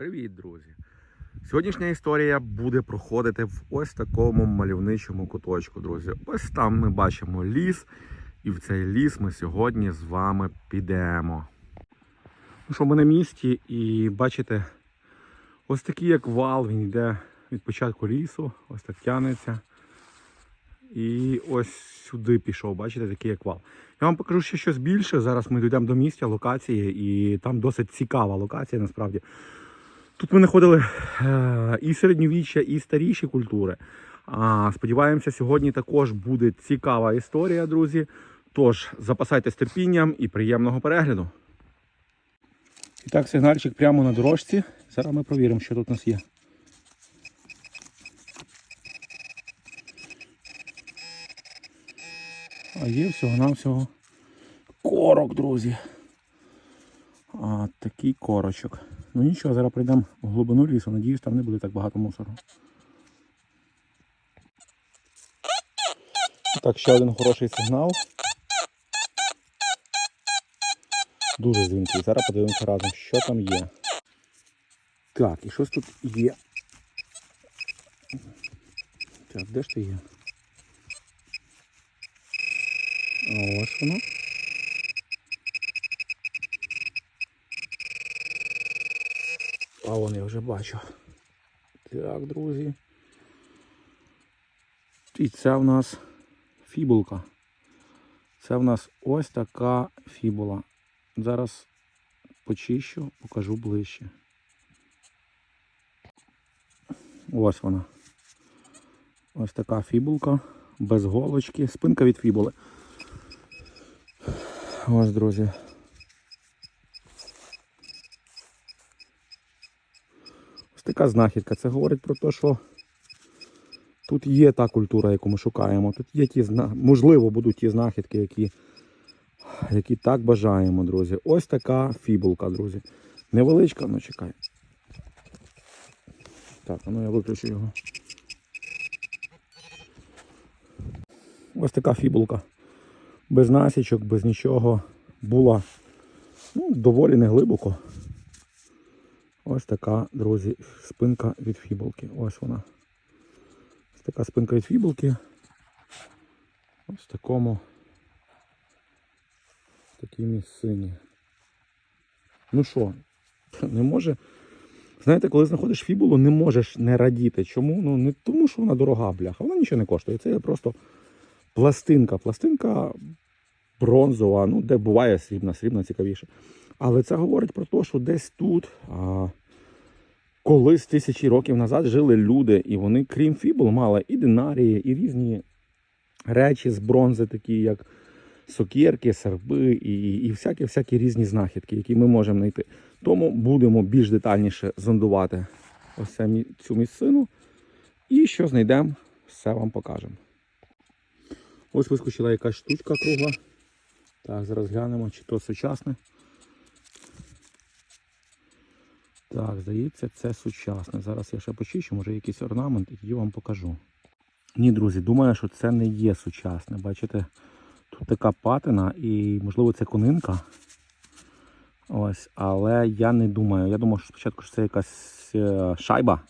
Привіт, друзі! Сьогоднішня історія буде проходити в ось такому мальовничому куточку, друзі. Ось там ми бачимо ліс, і в цей ліс ми сьогодні з вами підемо. Ну що, ми на місці, і бачите, ось такий як вал, він йде від початку лісу, ось так тянеться. І ось сюди пішов, бачите, такий як вал. Я вам покажу ще щось більше. Зараз ми дійдемо до місця локації, і там досить цікава локація насправді. Тут ми знаходили е, і середньовіччя, і старіші культури. Сподіваємося, сьогодні також буде цікава історія, друзі. Тож запасайтесь терпінням і приємного перегляду. І так, сигнальчик прямо на дорожці. Зараз ми провіримо, що тут у нас є. А є всього-навсього корок, друзі. А, такий корочок. Ну нічого, зараз прийдемо в глибину лісу, надіюсь, там не буде так багато мусору. Так, ще один хороший сигнал. Дуже дзвінкий. Зараз подивимося разом, що там є. Так, і щось тут є. Так, де ж ти є? Ось воно. А вон я вже бачу. Так, друзі. І це в нас фібулка. Це в нас ось така фібула. Зараз почищу, покажу ближче. Ось вона. Ось така фібулка. Без голочки. Спинка від фібули. Ось, друзі. Така знахідка. Це говорить про те, що тут є та культура, яку ми шукаємо. Тут є ті можливо, будуть ті знахідки, які, які так бажаємо, друзі. Ось така фібулка, друзі. Невеличка, ну чекай. Так, ну я виключу його. Ось така фібулка. Без насічок, без нічого. Була ну, доволі неглибоко. Ось така, друзі, спинка від фібулки. Ось вона. Ось така спинка від фібулки. Ось в такому в такій місцині. Ну що, не може. Знаєте, коли знаходиш фібулу, не можеш не радіти. Чому? Ну не тому, що вона дорога, бляха. Вона нічого не коштує. Це є просто пластинка. Пластинка бронзова, ну, де буває срібна, срібна цікавіше. Але це говорить про те, що десь тут, а, колись тисячі років назад жили люди, і вони, крім фібул, мали і динарії, і різні речі з бронзи, такі як сокірки, серби і, і всякі всякі різні знахідки, які ми можемо знайти. Тому будемо більш детальніше зондувати ось цю місцину. І що знайдемо, все вам покажемо. Ось вискочила якась штучка кругла. Так, зараз глянемо, чи то сучасне. Так, здається, це сучасне. Зараз я ще почищу, може якийсь орнамент і тоді вам покажу. Ні, друзі, думаю, що це не є сучасне. Бачите, тут така патина і, можливо, це конинка. Ось, але я не думаю. Я думав, що спочатку що це якась е, шайба.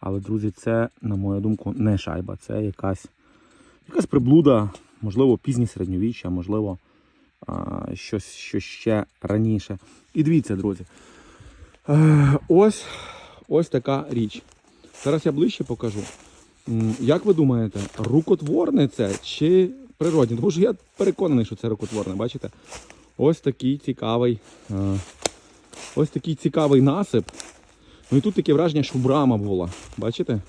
Але, друзі, це, на мою думку, не шайба. Це якась, якась приблуда, можливо, пізнє середньовіччя, можливо, а, щось, що ще раніше. І дивіться, друзі. Е, ось, ось така річ. Зараз я ближче покажу. Як ви думаєте, рукотворне це чи природне? Тому що я переконаний, що це рукотворне, бачите? Ось такий цікавий. е, Ось такий цікавий насип. Ну і тут таке враження, що брама була. Бачите?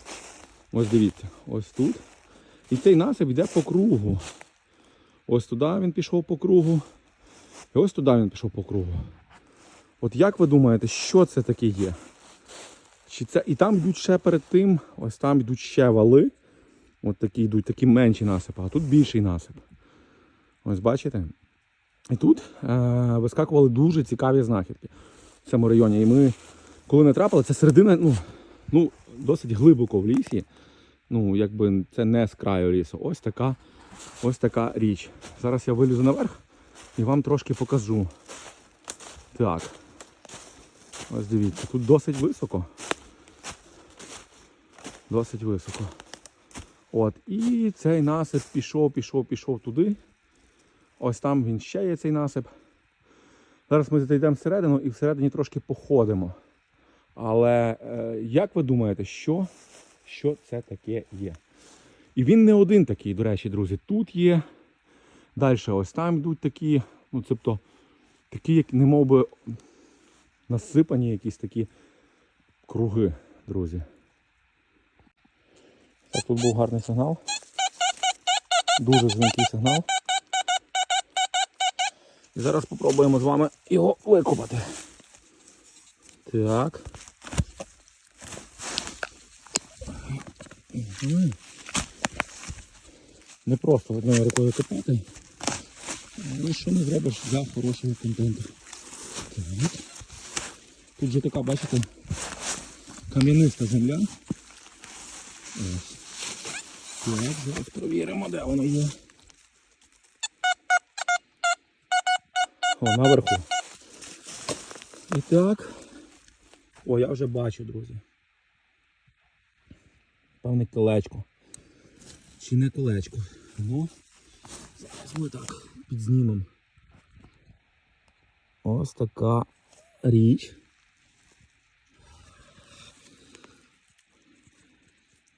Ось дивіться, ось тут. І цей насип йде по кругу. Ось туди він пішов по кругу. І ось туди він пішов по кругу. От як ви думаєте, що це таке є? Чи це... І там йдуть ще перед тим, ось там йдуть ще вали. От такі йдуть, такі менші насипи, а тут більший насип. Ось бачите? І тут е- вискакували дуже цікаві знахідки в цьому районі. І ми, коли не трапили, це середина, ну, ну, досить глибоко в лісі. Ну, якби це не з краю лісу. Ось така, ось така річ. Зараз я вилізу наверх і вам трошки покажу. Так. Ось дивіться, тут досить високо. Досить високо. От. І цей насип пішов, пішов, пішов туди. Ось там він ще є цей насип. Зараз ми зайдемо всередину і всередині трошки походимо. Але е, як ви думаєте, що, що це таке є? І він не один такий, до речі, друзі. Тут є. Далі ось там йдуть такі, ну тобто, такі, як не мов би, насипані якісь такі круги, друзі. Так, тут був гарний сигнал. Дуже дзвінкий сигнал. І зараз спробуємо з вами його викопати. Так. Не просто одною рукою копати. Але що не зробиш для хорошого контенту. Так. Тут же така, бачите, кам'яниста земля. Ось. Так, зараз провіримо, де воно є. О, наверху. І так. О, я вже бачу, друзі. Певне колечко. Чи не колечко? Ну, зараз ми так підзнімемо. Ось така річ.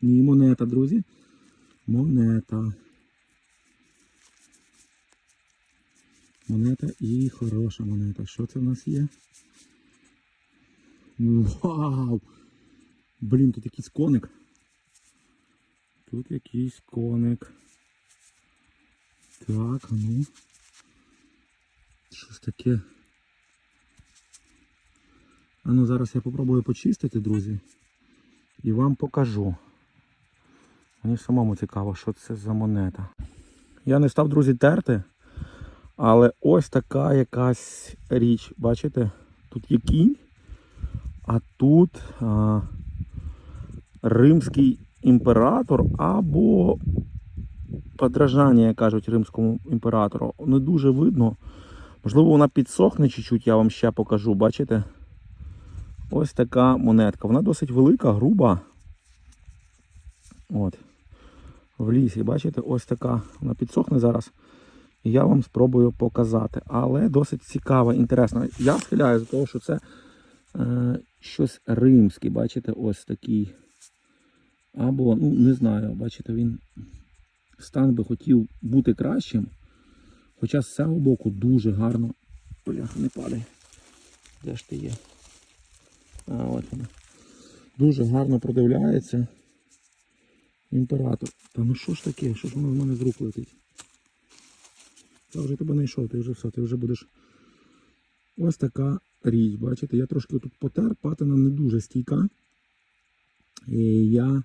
Ні, монета, друзі. Монета. Монета і хороша монета. Що це в нас є? Вау! Блін, тут якийсь коник. Тут якийсь коник. Так, ну. Щось таке. А ну зараз я попробую почистити, друзі. І вам покажу. Мені самому цікаво, що це за монета. Я не став, друзі, терти. Але ось така якась річ. Бачите? Тут є кінь, а тут а, римський імператор або подражання, як кажуть римському імператору. Не дуже видно. Можливо, вона підсохне чуть-чуть, я вам ще покажу, бачите? Ось така монетка. Вона досить велика, груба. От. В лісі, бачите, ось така. Вона підсохне зараз. Я вам спробую показати. Але досить цікава, інтересна. Я схиляю за того, що це е, щось римське, бачите, ось такий. Або, ну, не знаю, бачите, він стан би хотів бути кращим. Хоча з цього боку дуже гарно. Бляха, не падай. Де ж ти є? А, от вона. Дуже гарно продивляється. Імператор. Та ну що ж таке? Що ж воно в мене з рук летить? Я вже тебе знайшов, ти вже все, ти вже будеш. Ось така річ, бачите, я трошки тут потер, патина не дуже стійка. І я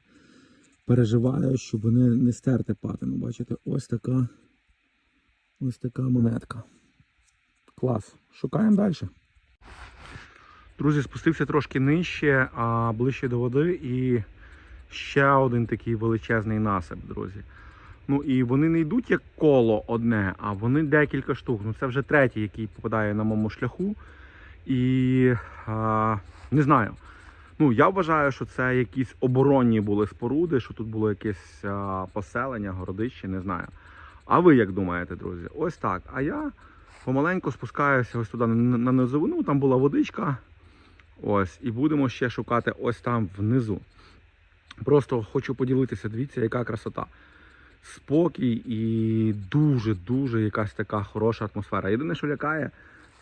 переживаю, щоб не, не стерти патину. Бачите, ось така ось така монетка. Клас. Шукаємо далі. Друзі, спустився трошки нижче, а ближче до води і ще один такий величезний насип, друзі. Ну і вони не йдуть як коло одне, а вони декілька штук. Ну це вже третій, який попадає на моєму шляху. І а, не знаю. Ну, я вважаю, що це якісь оборонні були споруди, що тут було якесь а, поселення, городище, не знаю. А ви як думаєте, друзі? Ось так. А я помаленьку спускаюся ось туди на, низовину, там була водичка. Ось, і будемо ще шукати ось там внизу. Просто хочу поділитися, дивіться, яка красота. Спокій і дуже-дуже якась така хороша атмосфера. Єдине, що лякає,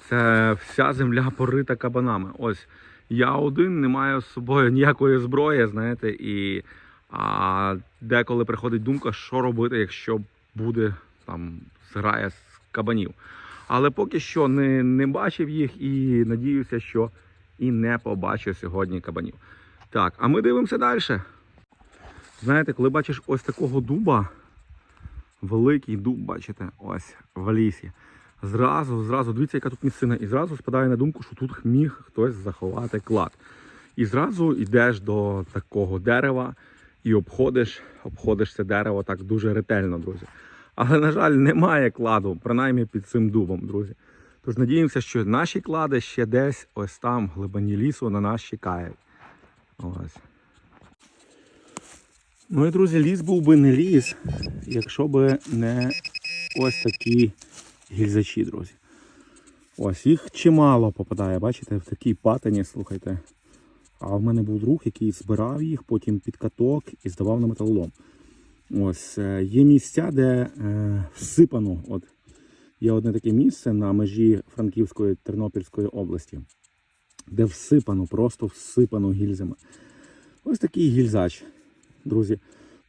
це вся земля порита кабанами. Ось я один не маю з собою ніякої зброї, знаєте, і а, деколи приходить думка, що робити, якщо буде там зграя з кабанів. Але поки що не, не бачив їх і надіюся, що і не побачу сьогодні кабанів. Так, а ми дивимося далі. Знаєте, коли бачиш ось такого дуба, великий дуб, бачите, ось в лісі. Зразу, зразу, дивіться, яка тут місцина, і зразу спадає на думку, що тут міг хтось заховати клад. І зразу йдеш до такого дерева і обходиш, обходиш це дерево так дуже ретельно, друзі. Але, на жаль, немає кладу, принаймні під цим дубом, друзі. Тож надіємося, що наші клади ще десь ось там, в глибині лісу, на нас чекають. Ось. І друзі, ліс був би не ліс, якщо би не ось такі гільзачі, друзі. Ось їх чимало попадає, бачите, в такій патині, слухайте. А в мене був друг, який збирав їх, потім під каток і здавав на металолом. Ось е, є місця, де е, всипано. От є одне таке місце на межі Франківської Тернопільської області, де всипано, просто всипано гільзами. Ось такий гільзач, друзі.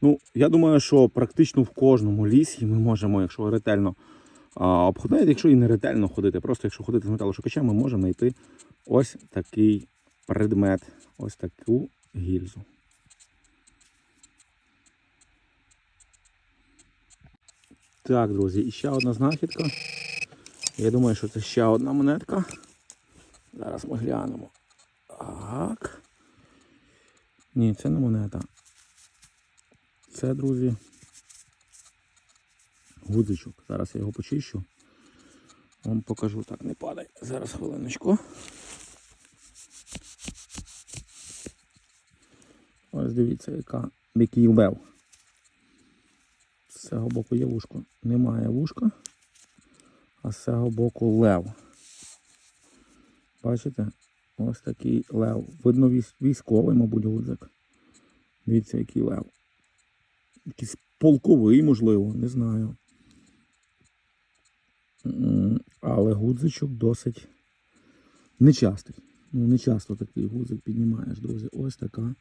Ну, я думаю, що практично в кожному лісі ми можемо, якщо ретельно обходити, якщо і не ретельно ходити, просто якщо ходити з металошукачем, ми можемо знайти ось такий предмет, ось таку гільзу. Так, друзі, і ще одна знахідка. Я думаю, що це ще одна монетка. Зараз ми глянемо. Так. Ні, це не монета. Це, друзі, гудзичок. Зараз я його почищу. Вам покажу. Так, не падай. Зараз хвилиночку. Ось дивіться, яка який лев. З цього боку є вушко. Немає вушка, а з цього боку лев. Бачите? Ось такий лев. Видно військовий, мабуть, гудзик. Дивіться, який лев. Якийсь полковий, можливо, не знаю. Але гудзичок досить нечастий. Ну, не часто такий гудзик піднімаєш, друзі. Ось така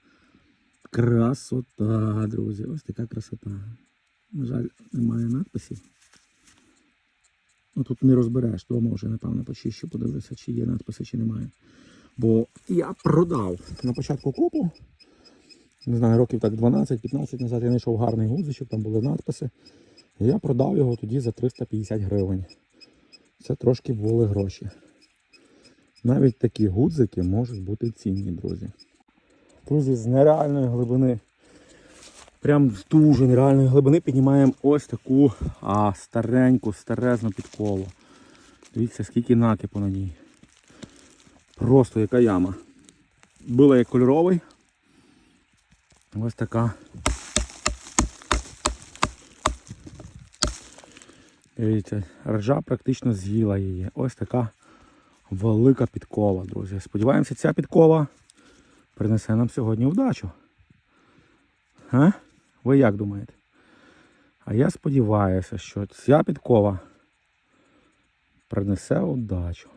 красота, друзі. Ось така красота. На жаль, немає надписів. Ну, тут не розбереш, то може, напевно, почищу, подивлюся, чи є надписи, чи немає. Бо я продав на початку копу. Не знаю, років так 12-15 назад я знайшов гарний гудзичок, там були надписи. І я продав його тоді за 350 гривень. Це трошки були гроші. Навіть такі гудзики можуть бути цінні, друзі. Друзі, з нереальної глибини, прям з дуже нереальної глибини піднімаємо ось таку а, стареньку, старезну підкову. Дивіться, скільки накипу на ній. Просто яка яма. Була як кольоровий. Ось така. Дивіться, ржа практично з'їла її. Ось така велика підкова, друзі. Сподіваємося, ця підкова принесе нам сьогодні вдачу. А? Ви як думаєте? А я сподіваюся, що ця підкова принесе удачу.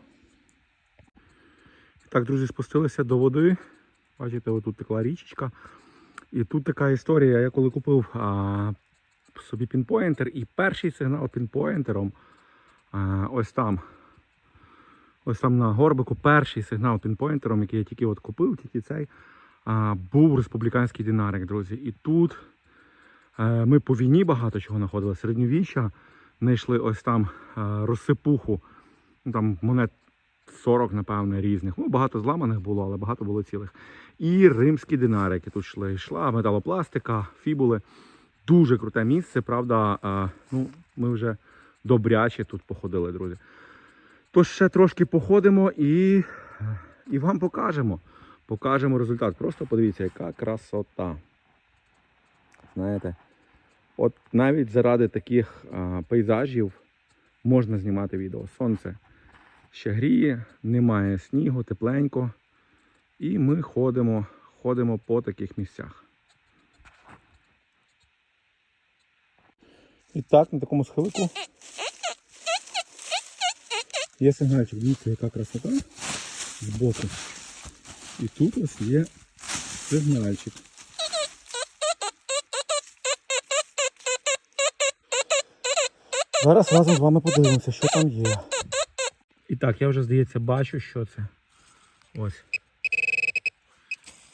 Так, друзі, спустилися до води. Бачите, отут текла річечка. І тут така історія. Я коли купив а, собі пінпоінтер і перший сигнал пінпоінтером а, ось там. Ось там на горбику перший сигнал пінпоінтером, який я тільки от купив, тільки цей, а, був республіканський динарик, друзі. І тут е, ми по війні багато чого знаходили. Середньовіччя знайшли ось там е, розсипуху, ну, там монет 40, напевне, різних. Ну, багато зламаних було, але багато було цілих. І римські динарики тут йшли. Йшла металопластика, фібули. Дуже круте місце, правда, ну, ми вже добряче тут походили, друзі. Тож ще трошки походимо і, і вам покажемо. Покажемо результат. Просто подивіться, яка красота. Знаєте, от навіть заради таких пейзажів можна знімати відео. Сонце ще гріє, немає снігу, тепленько. І ми ходимо, ходимо по таких місцях. І так, на такому схилику є сигнальчик. Дивіться, яка красота збоку. І тут ось є сигнальчик. Зараз разом з вами подивимося, що там є. І так, я вже, здається, бачу, що це. Ось.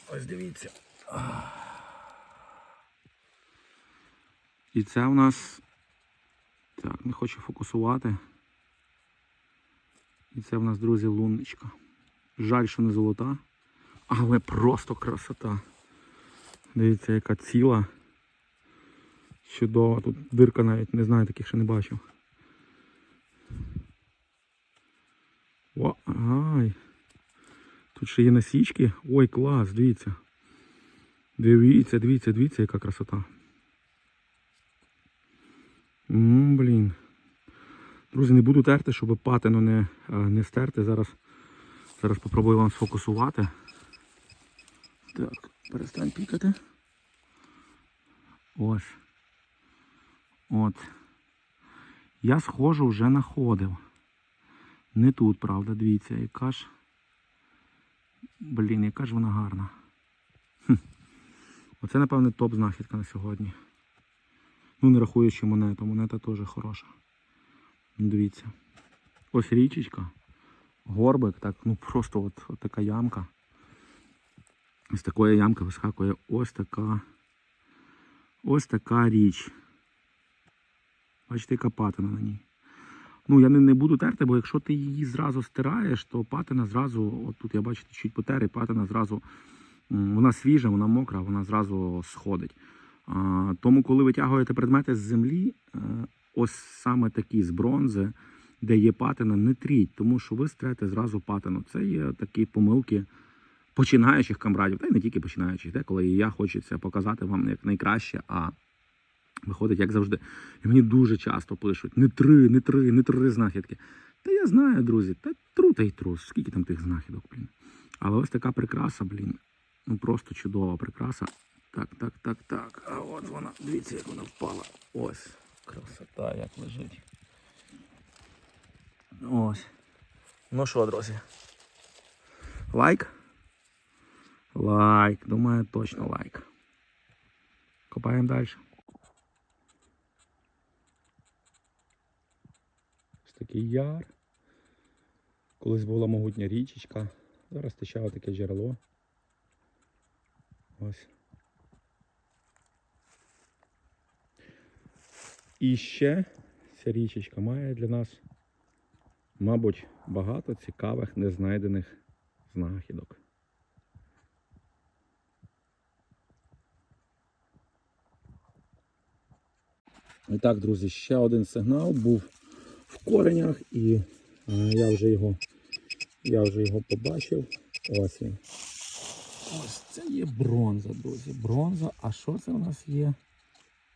Ось дивіться. І це у нас. Так, не хочу фокусувати. І це в нас, друзі, лунничка. Жаль, що не золота, але просто красота. Дивіться, яка ціла. Чудова. Тут дирка навіть не знаю, таких ще не бачив. О, ай. Тут ще є насічки. Ой, клас, дивіться. Дивіться, дивіться, дивіться, яка красота. М, блін. Друзі, не буду терти, щоб патину не, е, не стерти. Зараз, зараз попробую вам сфокусувати. Так, перестань пікати. Ось. От. Я схожу вже находив. Не тут, правда, дивіться, яка ж. Блін, яка ж вона гарна. Хм. Оце, напевне, топ знахідка на сьогодні. Ну, не рахуючи монету, монета теж хороша. Ну, Дивіться. Ось річечка. Горбик, так, ну просто от, от така ямка. З такої ямки вискакує ось така. Ось така річ. Бачите, яка патина на ній. Ну, я не, не буду терти, бо якщо ти її зразу стираєш, то патина зразу, от тут я бачу, чуть потер, патина зразу, вона свіжа, вона мокра, вона зразу сходить. А, тому, коли витягуєте предмети з землі, е, ось саме такі з бронзи, де є патина, не тріть, тому що ви стрете зразу патину. Це є такі помилки починаючих камрадів, та й не тільки починаючих, деколи і я хочеться показати вам як найкраще, а виходить, як завжди. І мені дуже часто пишуть: не три, не три, не три знахідки. Та я знаю, друзі, та тру та й тру. Скільки там тих знахідок, блін. Але ось така прикраса, блін. Ну просто чудова прикраса. Так, так, так, так. А от вона, дивіться, як вона впала. Ось. Красота, як лежить. Ось. Ну що, друзі? Лайк? Лайк. Думаю, точно лайк. Копаємо далі. Такий яр. Колись була могутня річечка. Зараз течало таке джерело. Ось. І ще ця річечка має для нас, мабуть, багато цікавих незнайдених знахідок. І так, друзі, ще один сигнал був в коренях, і е, я вже його, я вже його побачив. Ось він. Ось це є бронза, друзі. Бронза. А що це у нас є?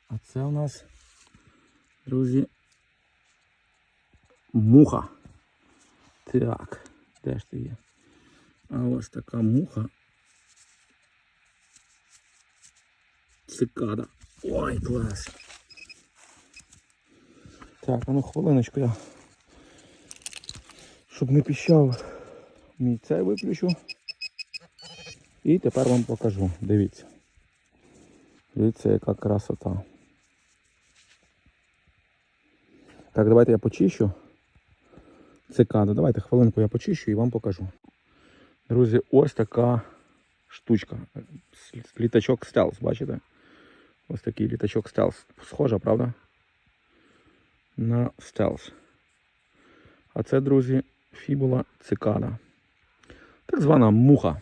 А це у нас, друзі, муха. Так, де ж ти є? А ось така муха. Цикада. Ой, клас. Так, ну хвилиночку я. Щоб не піщав мій цей виключу. І тепер вам покажу. Дивіться. Дивіться, яка красота. Так, давайте я почищу. Цикада. Давайте хвилинку я почищу і вам покажу. Друзі, ось така штучка. Літачок стелс, бачите? Ось такий літачок стелс. Схожа, правда? На стелс. А це, друзі, фібула цикада. Так звана муха.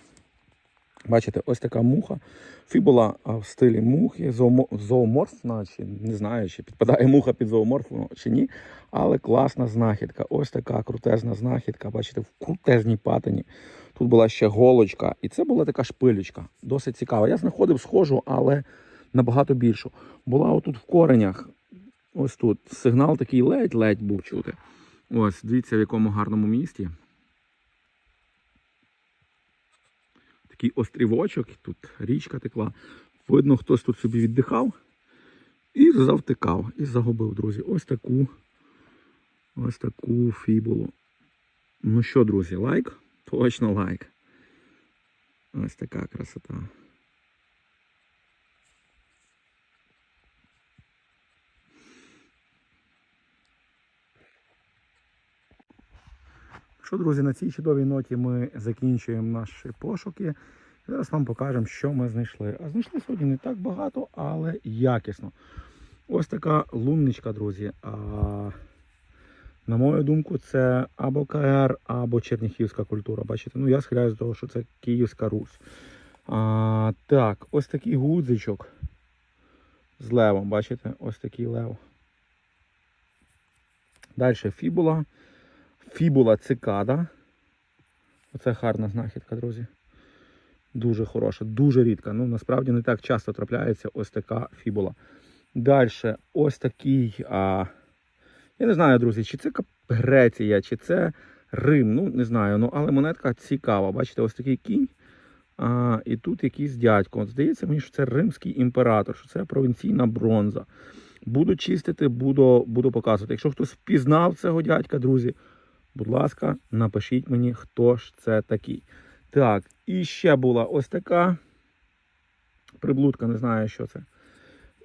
Бачите, ось така муха. Фібула в стилі мухи, зоомо- зооморфна, чи не знаю, чи підпадає муха під зооморфну чи ні. Але класна знахідка. Ось така крутезна знахідка. Бачите, в крутезній патині. Тут була ще голочка. І це була така шпилючка. Досить цікава. Я знаходив схожу, але набагато більшу. Була отут в коренях. Ось тут. Сигнал такий ледь-ледь був чути. Ось, дивіться, в якому гарному місті. Такий острівочок, тут річка текла. Видно, хтось тут собі віддихав і завтикав, і загубив, друзі. Ось таку, ось таку фібулу. Ну що, друзі, лайк? Точно лайк. Ось така красота. Що, друзі, на цій чудовій ноті ми закінчуємо наші пошуки. Зараз вам покажемо, що ми знайшли. А знайшли сьогодні не так багато, але якісно. Ось така лунничка, друзі. А, на мою думку, це або КР, або черніхівська культура. Бачите, ну я схиляюсь до того, що це Київська Русь. А, так, ось такий гудзичок з левом. Бачите? Ось такий лев. Далі фібула. Фібула цикада. Оце гарна знахідка, друзі. Дуже хороша, дуже рідка. Ну, насправді не так часто трапляється ось така фібула. Далі, ось такий. А... Я не знаю, друзі, чи це Греція, чи це Рим. Ну, не знаю. Ну, але монетка цікава. Бачите, ось такий кінь. А, і тут якийсь дядько. От здається мені, що це римський імператор, що це провінційна бронза. Буду чистити, буду, буду показувати. Якщо хтось впізнав цього дядька, друзі, будь ласка, напишіть мені, хто ж це такий. Так, і ще була ось така приблудка, не знаю, що це.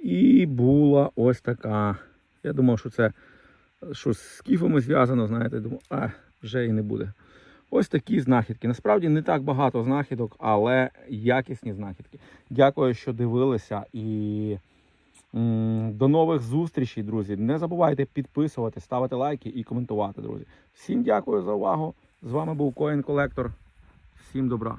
І була ось така. Я думав, що це щось з кіфами зв'язано, знаєте, думав, а, вже і не буде. Ось такі знахідки. Насправді не так багато знахідок, але якісні знахідки. Дякую, що дивилися. І до нових зустрічей, друзі. Не забувайте підписувати, ставити лайки і коментувати, друзі. Всім дякую за увагу. З вами був Коін Колектор. Всім добра.